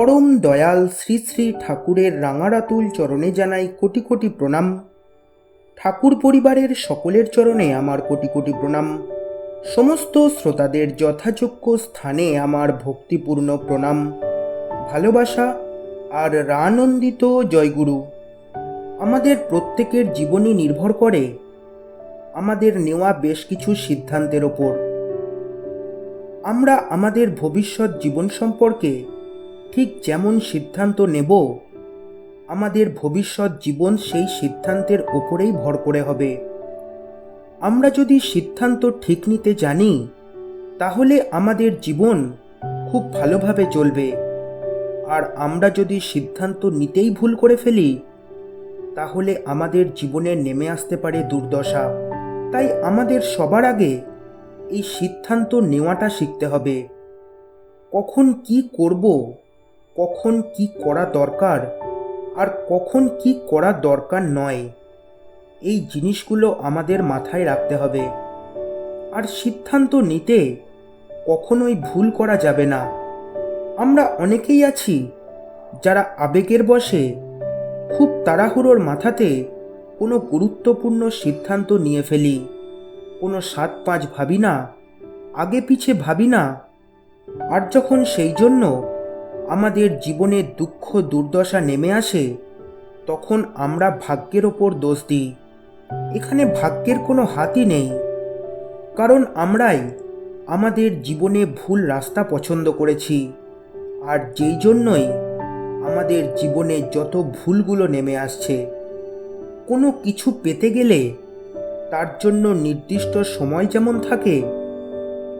পরম দয়াল শ্রী শ্রী ঠাকুরের রাঙারাতুল চরণে জানাই কোটি কোটি প্রণাম। ঠাকুর পরিবারের সকলের চরণে আমার কোটি কোটি প্রণাম। সমস্ত শ্রোতাদের যথাযোগ্য স্থানে আমার ভক্তিপূর্ণ প্রণাম। ভালোবাসা আর রানন্দিত জয়গুরু, আমাদের প্রত্যেকের জীবনই নির্ভর করে আমাদের নেওয়া বেশ কিছু সিদ্ধান্তের ওপর। আমরা আমাদের ভবিষ্যৎ জীবন সম্পর্কে ঠিক যেমন সিদ্ধান্ত নেব, আমাদের ভবিষ্যৎ জীবন সেই সিদ্ধান্তের ওপরেই ভর করে হবে। আমরা যদি সিদ্ধান্ত ঠিক নিতে জানি, তাহলে আমাদের জীবন খুব ভালোভাবে চলবে। আর আমরা যদি সিদ্ধান্ত নিতেই ভুল করে ফেলি, তাহলে আমাদের জীবনে নেমে আসতে পারে দুর্দশা। তাই আমাদের সবার আগে এই সিদ্ধান্ত নেওয়াটা শিখতে হবে। কখন কি করব কখন কি করা দরকার আর কখন কি করা দরকার নয়। এই জিনিসগুলো আমাদের মাথায় রাখতে হবে। আর সিদ্ধান্ত নিতে কখনোই ভুল করা যাবে না। আমরা অনেকেই আছি যারা আবেগের বশে খুব তাড়াহুড়োর মাথাতে কোনো গুরুত্বপূর্ণ সিদ্ধান্ত নিয়ে ফেলি। কোনো সাত পাঁচ ভাবি না আগে পিছে ভাবি না আর যখন সেই জন্য আমাদের জীবনে দুঃখ, দুর্দশা নেমে আসে, তখন আমরা ভাগ্যের ওপর দোষ দিই। এখানে ভাগ্যের কোনো হাতই নেই, কারণ আমরাই আমাদের জীবনে ভুল রাস্তা পছন্দ করেছি, আর যেই জন্যই আমাদের জীবনে যত ভুলগুলো নেমে আসছে, কোনো কিছু পেতে গেলে তার জন্য নির্দিষ্ট সময় যেমন থাকে,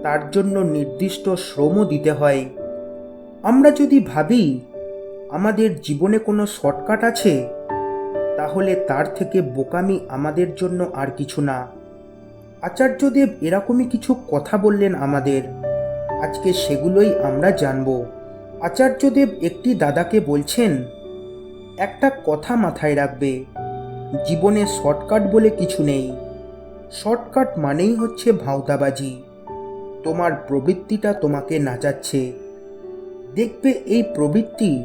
তার জন্য নির্দিষ্ট শ্রমও দিতে হয়। আমরা যদি ভাবি আমাদের জীবনে কোনো শর্টকাট আছে, তাহলে তার থেকে বোকামি আমাদের জন্য আর কিছু না। আচার্যদেব এরকমই কিছু কথা বললেন আমাদের। আজকে সেগুলোই আমরা জানব। আচার্যদেব একটি দাদাকে বলছেন, একটা কথা মাথায় রাখবে। জীবনে শর্টকাট বলে কিছু নেই। শর্টকাট মানেই হচ্ছে ভাওতাবাজি। তোমার প্রবৃত্তিটা তোমাকে নাচাচ্ছে। দেখবে এই প্রবৃত্তি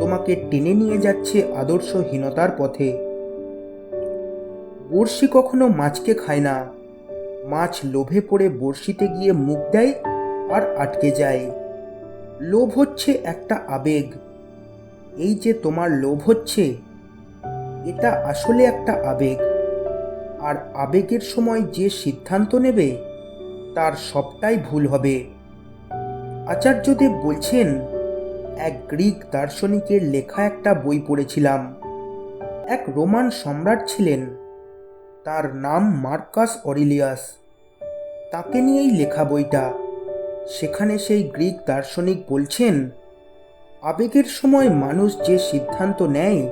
তোমাকে টেনে নিয়ে যাচ্ছে আদর্শহীনতার পথে। বড়শি কখনো মাছকে খায় না। মাছ লোভে পড়ে বড়শিতে গিয়ে মুখ দেয় আর আটকে যায়। লোভ হচ্ছে একটা আবেগ। এই যে তোমার লোভ হচ্ছে, এটা আসলে একটা আবেগ। আর আবেগের সময় যে সিদ্ধান্ত নেবে, তার সবটাই ভুল হবে। আচার্যদেব বলছেন, এক গ্রিক দার্শনিকের লেখা একটা বই পড়েছিলাম। এক রোমান সম্রাট ছিলেন, তার নাম মার্কাস অরিলিয়াস। তাকে নিয়েই লেখা বইটা। সেখানে সেই গ্রিক দার্শনিক বলছেন, আবেগের সময় মানুষ যে সিদ্ধান্ত নেয়,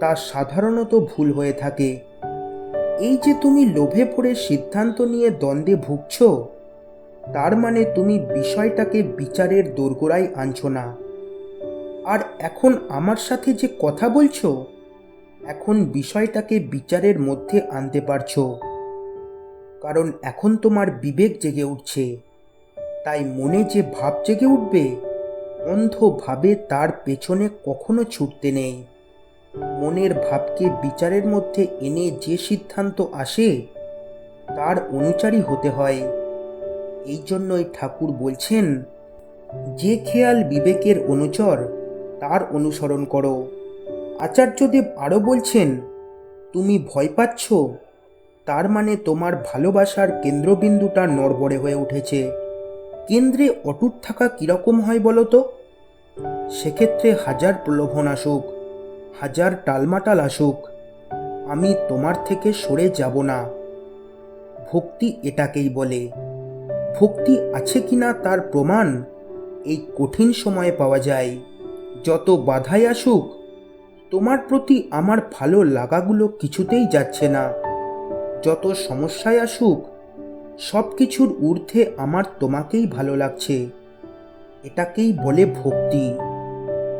তা সাধারণত ভুল হয়ে থাকে। এই যে তুমি লোভে পড়ে সিদ্ধান্ত নিয়ে দ্বন্দ্বে ভুগছ তার মানে তুমি বিষয়টাকে বিচারের দোরগোড়ায় আনছো না। আর এখন আমার সাথে যে কথা বলছো, এখন বিষয়টাকে বিচারের মধ্যে আনতে পারছ। কারণ এখন তোমার বিবেক জেগে উঠছে। তাই মনে যে ভাব জেগে উঠবে, অন্ধভাবে তার পেছনে কখনো ছুটতে নেই। মনের ভাবকে বিচারের মধ্যে এনে যে সিদ্ধান্ত আসে, তার অনুচারী হতে হয়। এই জন্যই ঠাকুর বলছেন, যে খেয়াল বিবেকের অনুচর, তার অনুসরণ করো। আচার্যদেব আরও বলছেন, তুমি ভয় পাচ্ছ? তার মানে তোমার ভালোবাসার কেন্দ্রবিন্দুটা নড়বড়ে হয়ে উঠেছে। কেন্দ্রে অটুট থাকা কীরকম হয় বলো তো? সেক্ষেত্রে হাজার প্রলোভন আসুক, হাজার টালমাটাল আসুক, আমি তোমার থেকে সরে যাব না। ভক্তি এটাকেই বলে। ভক্তি আছে কিনা তার প্রমাণ এই কঠিন সময়ে পাওয়া যায়। যত বাধাই আসুক, তোমার প্রতি আমার ভালো লাগাগুলো কিছুতেই যাচ্ছে না। যত সমস্যায় আসুক সব কিছুর ঊর্ধ্বে আমার তোমাকেই ভালো লাগছে। এটাকেই বলে ভক্তি।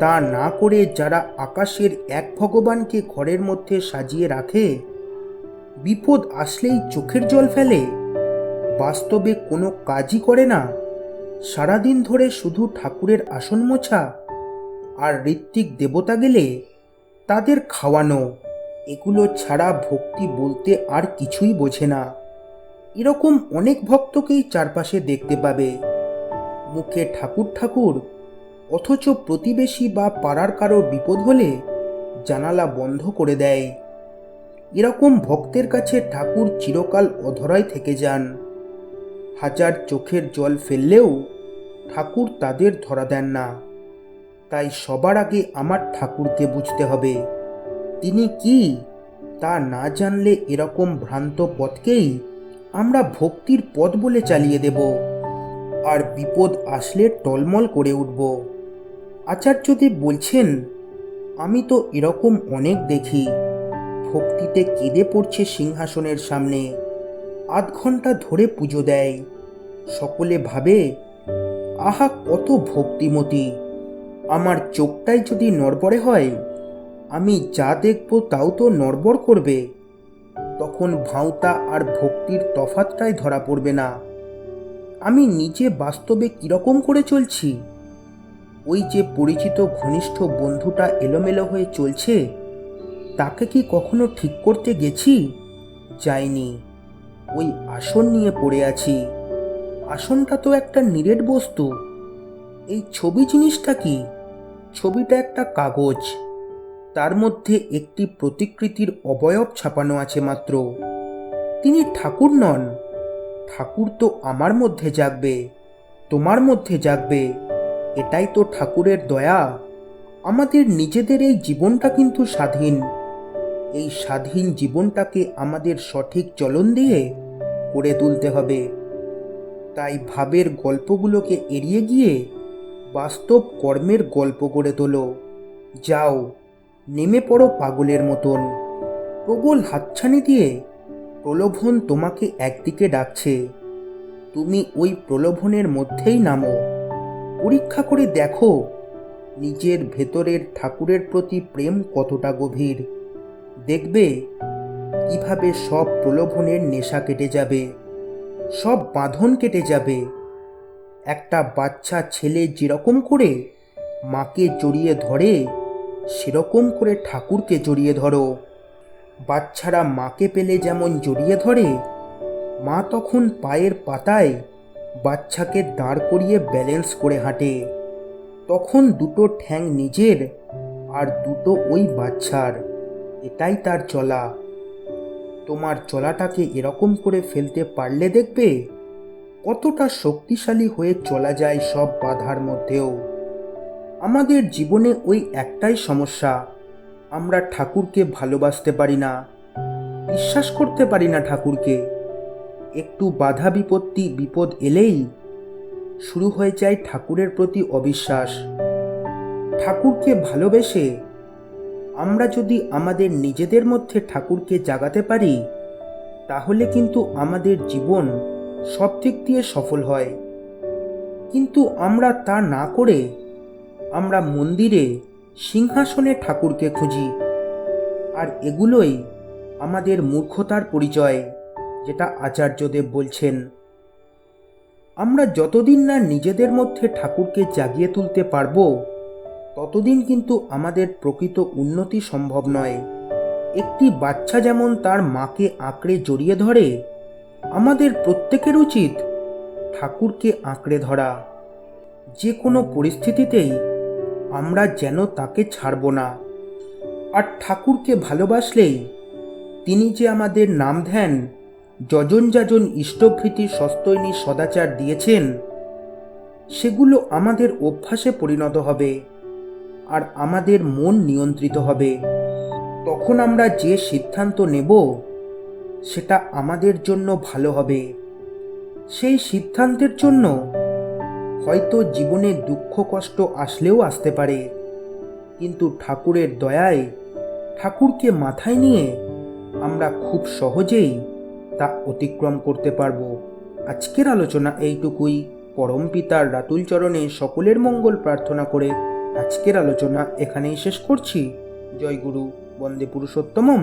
তা না করে যারা আকাশের এক ভগবানকে ঘরের মধ্যে সাজিয়ে রাখে, বিপদ আসলেই চোখের জল ফেলে? বাস্তবে কোনো কাজই করে না। সারাদিন ধরে শুধু ঠাকুরের আসন মোছা আর ঋত্বিক দেবতা গেলে তাদের খাওয়ানো, এগুলো ছাড়া ভক্তি বলতে আর কিছুই বোঝে না। এরকম অনেক ভক্তকেই চারপাশে দেখতে পাবে। মুখে ঠাকুর ঠাকুর, অথচ প্রতিবেশী বা পাড়ার কারোর বিপদ হলে জানালা বন্ধ করে দেয়। এরকম ভক্তের কাছে ঠাকুর চিরকাল অধরায় থেকে যান। হাজার চোখের জল ফেললেও ঠাকুর তাদের ধরা দেন না। তাই সবার আগে আমার ঠাকুরকে বুঝতে হবে। তিনি কি তা না জানলে এরকম ভ্রান্ত পথকেই আমরা ভক্তির পথ বলে চালিয়ে দেব। আর বিপদ আসলে টলমল করে উঠব। আচার্যদেব বলছেন, আমি তো এরকম অনেক দেখি। ভক্তিতে কেঁদে পড়ছে সিংহাসনের সামনে। আধ ঘণ্টা ধরে পুজো দেয়। সকলে ভাবে, আহা, কত ভক্তিমতী। আমার চোখটাই যদি নড়বড়ে হয়, আমি যা দেখব তাও তো নড়বড় করবে তখন ভাঁওতা আর ভক্তির তফাতটাই ধরা পড়বে না। আমি নিজে বাস্তবে কীরকম করে চলছি? ওই যে পরিচিত ঘনিষ্ঠ বন্ধুটা এলোমেলো হয়ে চলছে, তাকে কি কখনো ঠিক করতে গেছি? যাইনি। ওই আসন নিয়ে পড়ে আছি। আসনটা তো একটা নিরেট বস্তু। এই ছবি জিনিসটা কি? ছবিটা একটা কাগজ। তার মধ্যে একটি প্রতিকৃতির অবয়ব ছাপানো আছে মাত্র। তিনি ঠাকুর নন। ঠাকুর তো আমার মধ্যে জাগবে, তোমার মধ্যে জাগবে। এটাই তো ঠাকুরের দয়া। আমাদের নিজেদের এই জীবনটা কিন্তু স্বাধীন। এই স্বাধীন জীবনটাকে আমাদের সঠিক চলন দিয়ে করে তুলতে হবে। তাই ভাবের গল্পগুলোকে এড়িয়ে গিয়ে বাস্তব কর্মের গল্প করে তোলো। যাও, নেমে পড়ো পাগলের মতন। প্রবল হাতছানি দিয়ে প্রলোভন তোমাকে একদিকে ডাকছে। তুমি ওই প্রলোভনের মধ্যেই নামো। পরীক্ষা করে দেখো নিজের ভেতরের ঠাকুরের প্রতি প্রেম কতটা গভীর। দেখবে কীভাবে সব প্রলোভনের নেশা কেটে যাবে? সব বাঁধন কেটে যাবে? একটা বাচ্চা ছেলে যেরকম করে মাকে জড়িয়ে ধরে, সেরকম করে ঠাকুরকে জড়িয়ে ধরো। বাচ্চারা মাকে পেলে যেমন জড়িয়ে ধরে, মা তখন পায়ের পাতায় বাচ্চাকে দাঁড় করিয়ে ব্যালেন্স করে হাঁটে। তখন দুটো ঠ্যাং নিজের আর দুটো ওই বাচ্চার। এটাই তার চলা। তোমার চলাটাকে এরকম করে ফেলতে পারলে দেখবে কতটা শক্তিশালী হয়ে চলা যায় সব বাধার মধ্যেও। আমাদের জীবনে ওই একটাই সমস্যা, আমরা ঠাকুরকে ভালোবাসতে পারি না, বিশ্বাস করতে পারি না ঠাকুরকে। একটু বাধা বিপত্তি, বিপদ এলেই শুরু হয়ে যায় ঠাকুরের প্রতি অবিশ্বাস। ঠাকুরকে ভালোবেসে আমরা যদি আমাদের নিজেদের মধ্যে ঠাকুরকে জাগাতে পারি, তাহলে কিন্তু আমাদের জীবন সব দিক দিয়ে সফল হয়। কিন্তু আমরা তা না করে আমরা মন্দিরে, সিংহাসনে ঠাকুরকে খুঁজি। আর এগুলোই আমাদের মূর্খতার পরিচয়, যেটা আচার্যদেব বলছেন। আমরা যতদিন না নিজেদের মধ্যে ঠাকুরকে জাগিয়ে তুলতে পারব ততদিন কিন্তু আমাদের প্রকৃত উন্নতি সম্ভব নয়। একটি বাচ্চা যেমন তার মাকে আঁকড়ে জড়িয়ে ধরে, আমাদের প্রত্যেকের উচিত ঠাকুরকে আঁকড়ে ধরা। যে কোনো পরিস্থিতিতেই আমরা যেন তাকে ছাড়ব না। আর ঠাকুরকে ভালোবাসলেই তিনি যে আমাদের নাম ধ্যান, যজন যাজন ইষ্টভৃতি সস্তৈনী সদাচার দিয়েছেন, সেগুলো আমাদের অভ্যাসে পরিণত হবে। আর আমাদের মন নিয়ন্ত্রিত হবে। তখন আমরা যে সিদ্ধান্ত নেব, সেটা আমাদের জন্য ভালো হবে। সেই সিদ্ধান্তের জন্য হয়তো জীবনে দুঃখ, কষ্ট আসলেও আসতে পারে। কিন্তু ঠাকুরের দয়ায় ঠাকুরকে মাথায় নিয়ে আমরা খুব সহজেই তা অতিক্রম করতে পারব। আজকের আলোচনা এইটুকুই। পরম পিতার রাতুল চরণে সকলের মঙ্গল প্রার্থনা করে আজকের আলোচনা এখানেই শেষ করছি। জয়গুরু বন্দে পুরুষোত্তমম।